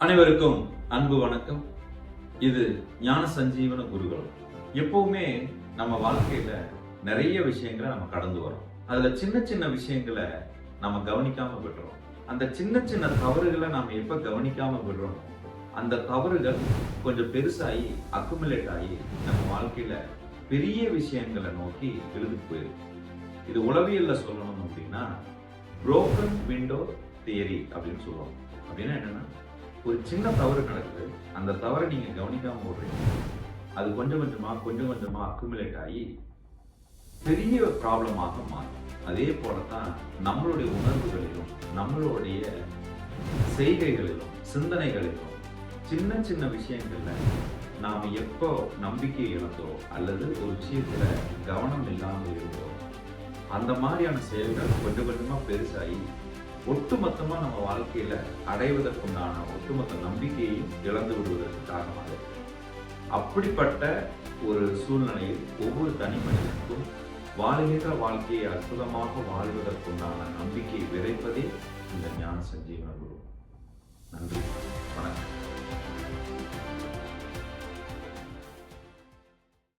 அனைவருக்கும் அன்பு வணக்கம். இது ஞான சஞ்சீவன குருகுலம் எப்பவுமே நம்ம வாழ்க்கையில நிறைய விஷயங்களை நம்ம கடந்து வரோம் அதுல சின்ன சின்ன விஷயங்களை நம்ம கவனிக்காம விடுறோம் அந்த சின்ன சின்ன தவறுகளை நாம எப்ப கவனிக்காம விடுறோம்? அந்த தவறுகள் கொஞ்சம் பெருசாகி அக்குமுலேட் ஆகி நம்ம வாழ்க்கையில பெரிய விஷயங்களை நோக்கி எழுதி போயிருக்கு. இது உளவியல்ல சொல்லணும் அப்படின்னா புரோக்கன் விண்டோ தியரி அப்படின்னு சொல்லுவாங்க அப்படின்னா என்னன்னா ஒரு சின்ன தவறு நடக்குது அந்த தவறை நீங்க கவனிக்காமல் போடுறீங்க. அது கொஞ்சம் கொஞ்சமா கொஞ்சம் கொஞ்சமா அக்குமுலேட் ஆகி பெரிய ப்ராப்ளமாக மாறும். அதே போலதான் நம்மளுடைய உணர்வுகளிலும் நம்மளுடைய செய்கைகளிலும் சிந்தனைகளிலும் சின்ன சின்ன விஷயங்கள்ல நாம எப்போ நம்பிக்கை இழந்தோ அல்லது ஒரு விஷயத்தில் கவனம் இல்லாமல் இருந்தோ அந்த மாதிரியான செயல்கள் கொஞ்சம் கொஞ்சமா பெருசாகி ஒட்டுமொத்தமாக நம்ம வாழ்க்கையில் அடைவதற்குண்டான ஒட்டுமொத்த நம்பிக்கையையும் இழந்து விடுவதற்கு காரணமாக அப்படிப்பட்ட ஒரு சூழ்நிலையில் ஒவ்வொரு தனி மனிதனுக்கும் வாழ்கின்ற வாழ்க்கையை அற்புதமாக வாழ்வதற்குண்டான நம்பிக்கையை விதைப்பதே இந்த ஞான சஞ்சீவன குரு. நன்றி.